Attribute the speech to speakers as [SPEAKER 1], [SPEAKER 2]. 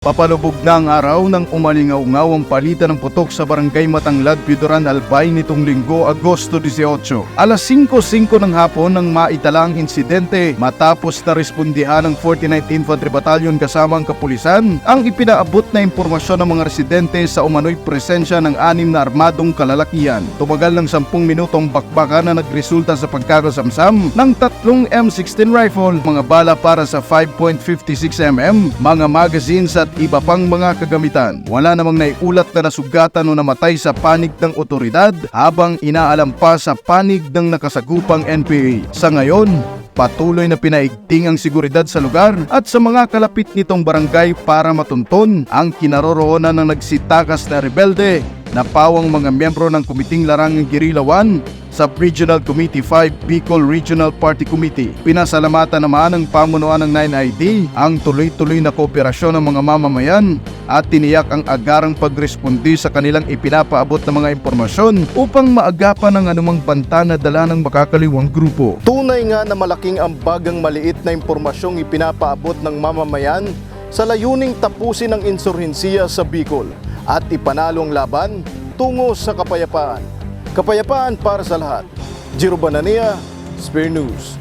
[SPEAKER 1] Papalubog na ang araw ng umalingaw-ngaw ang palitan ng putok sa barangay Matanglad, Pidoran, Albay nitong linggo, Agosto 18. Alas 5.05 ng hapon nang maitalang insidente matapos na respondihan ng 49th Infantry Battalion kasama ang kapulisan ang ipinaabot na impormasyon ng mga residente sa umano'y presensya ng anim na armadong kalalakihan. Tumagal ng 10 minutong bakbakan na nagresulta sa pagkakasamsam ng tatlong M16 rifle, mga bala para sa 5.56mm, mga magazines at iba pang mga kagamitan. Wala namang naiulat na nasugatan o namatay sa panig ng otoridad habang inaalam pa sa panig ng nakasagupang NPA. Sa ngayon, patuloy na pinaigting ang seguridad sa lugar at sa mga kalapit nitong barangay para matunton ang kinaroroonan ng nagsitakas na rebelde na pawang mga miyembro ng Kumiting Larangang 1 Sub-Regional Committee 5 Bicol Regional Party Committee. Pinasalamatan naman ng pamunuan ng 9ID ang tuloy-tuloy na kooperasyon ng mga mamamayan at tiniyak ang agarang pagrespondi sa kanilang ipinapaabot na mga impormasyon upang maagapan ang anumang banta na dala ng makakaliwang grupo.
[SPEAKER 2] Tunay nga na malaking ambagang maliit na impormasyong ipinapaabot ng mamamayan sa layuning tapusin ang insurhensiya sa Bicol at ipanalo ang laban tungo sa kapayapaan. Kapayapaan para sa lahat. Jiro Banania, Spear News.